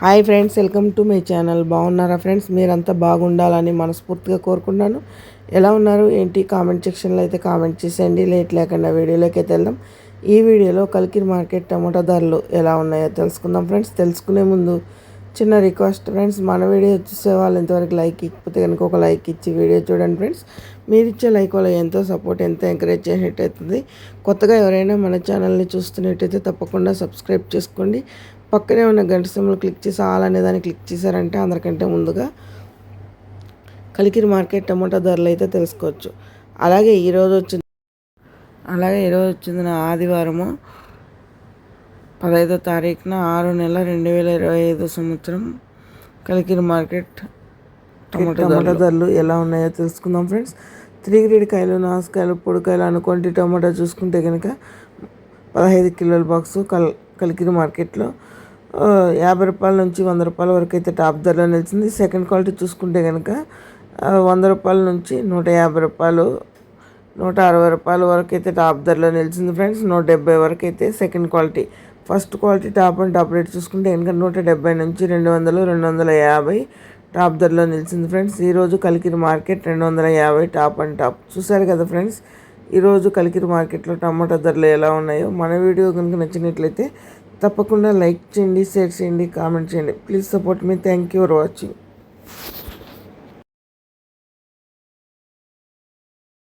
Hi friends welcome to my channel. బాగున్నారా friends? మీరంతా బాగుండాలని మనస్ఫూర్తిగా కోరుకుంటున్నాను. ఎలా ఉన్నారు? ఏంటి? కామెంట్ సెక్షన్లో అయితే కామెంట్ చేసేయండి. లేట్ లేకుండా వీడియోలోకి అయితే వెళ్దాం. ఈ వీడియోలో కలికిరి మార్కెట్ టమాటా ధరలు ఎలా ఉన్నాయో తెలుసుకుందాం ఫ్రెండ్స్. తెలుసుకునే ముందు చిన్న రిక్వెస్ట్ ఫ్రెండ్స్ మన వీడియో చూసే వాళ్ళు ఇంతవరకు లైక్ ఇకపోతే కనుక ఒక లైక్ ఇచ్చి వీడియో చూడండి ఫ్రెండ్స్. మీరు ఇచ్చే లైక్ వల్ల ఎంతో సపోర్ట్ ఎంతో ఎంకరేజ్ చేసినట్టు అవుతుంది కొత్తగా ఎవరైనా మన ఛానల్ని చూస్తున్నట్టయితే తప్పకుండా సబ్స్క్రైబ్ చేసుకోండి. పక్కనే ఉన్న గంట సింబల్ క్లిక్ చేసి ఆల్ అనే దాన్ని క్లిక్ చేశారంటే అందరికంటే ముందుగా కలికిరి మార్కెట్ టమాటా ధరలు అయితే తెలుసుకోవచ్చు. అలాగే ఈరోజు వచ్చింది అలాగే ఈరోజు వచ్చింది ఆదివారము పదహైదో తారీఖున ఆరు నెల రెండు వేల ఇరవై ఐదు సంవత్సరం కలికిరి మార్కెట్ టమాటా టమాటా ధరలు. ఎలా ఉన్నాయో తెలుసుకుందాం ఫ్రెండ్స్. త్రీ గ్రేడ్ కాయలు నాసుకాయలు పొడికాయలు అనుకోండి టమాటా చూసుకుంటే కనుక పదహైదు కిలోల బాక్సు కల్ కలికిరి మార్కెట్లో యాభై రూపాయల నుంచి వంద రూపాయల వరకు అయితే టాప్ ధరలో నిలిచింది. సెకండ్ క్వాలిటీ చూసుకుంటే కనుక వంద రూపాయల నుంచి నూట యాభై రూపాయలు నూట అరవై రూపాయల వరకు అయితే టాప్ ధరలో నిలిచింది ఫ్రెండ్స్. నూట డెబ్బై వరకు అయితే second quality. First quality top and top rate చూసుకుంటే కనుక నూట డెబ్బై నుంచి రెండు వందలు రెండు వందల యాభై టాప్ ధరలో నిలిచింది ఫ్రెండ్స్. ఈరోజు కలికిరి మార్కెట్ రెండు వందల యాభై టాప్ అండ్ టాప్. చూసారు కదా ఫ్రెండ్స్ ఈరోజు కలికిరి మార్కెట్లో టమాటా ధరలు ఎలా ఉన్నాయో మన వీడియో కనుక నచ్చినట్లయితే తప్పకుండా లైక్ చేయండి షేర్ చేయండి కామెంట్ చేయండి. ప్లీజ్ సపోర్ట్ మీ థ్యాంక్ యూ ఫర్ వాచింగ్